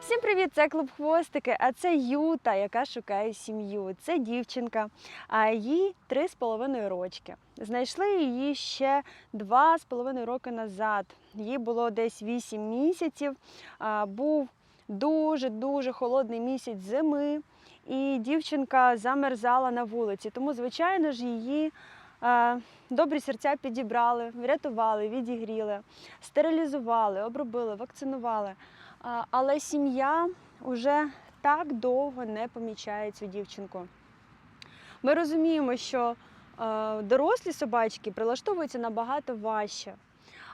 Всім привіт! Це клуб хвостики. А це Юта, яка шукає сім'ю. Це дівчинка, а їй три з половиною рочки. Знайшли її ще два з половиною роки назад. Їй було десь вісім місяців. Був дуже дуже холодний місяць зими, і дівчинка замерзала на вулиці. Тому, звичайно ж, її. Добрі серця підібрали, врятували, відігріли, стерилізували, обробили, вакцинували. Але сім'я вже так довго не помічає цю дівчинку. Ми розуміємо, що дорослі собачки прилаштовуються набагато важче.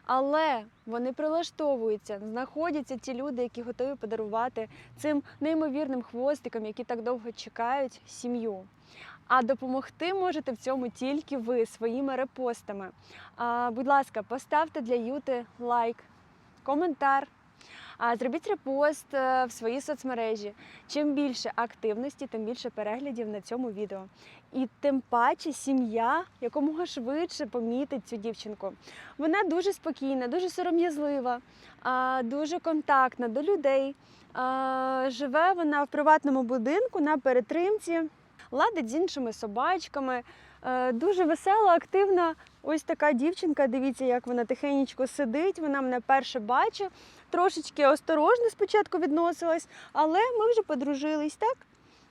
Але вони прилаштовуються, знаходяться ті люди, які готові подарувати цим неймовірним хвостикам, які так довго чекають сім'ю. А допомогти можете в цьому тільки ви своїми репостами. Будь ласка, поставте для Юти лайк, коментар. Зробіть репост е, в свої соцмережі. Чим більше активності, тим більше переглядів на цьому відео. І тим паче сім'я якомога швидше помітить цю дівчинку. Вона дуже спокійна, дуже сором'язлива, дуже контактна до людей. Живе вона в приватному будинку на перетримці, ладить з іншими собачками. Е, Дуже весела, активна. Ось така дівчинка. Дивіться, як вона тихенечко сидить. Вона мене перше бачить. Трошечки осторожно спочатку відносилась, але ми вже подружились, так?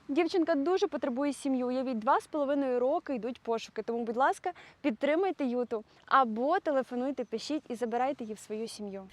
Дівчинка дуже потребує сім'ю. Уявіть, два з половиною роки йдуть пошуки. Тому, будь ласка, підтримайте Юту або телефонуйте, пишіть і забирайте її в свою сім'ю.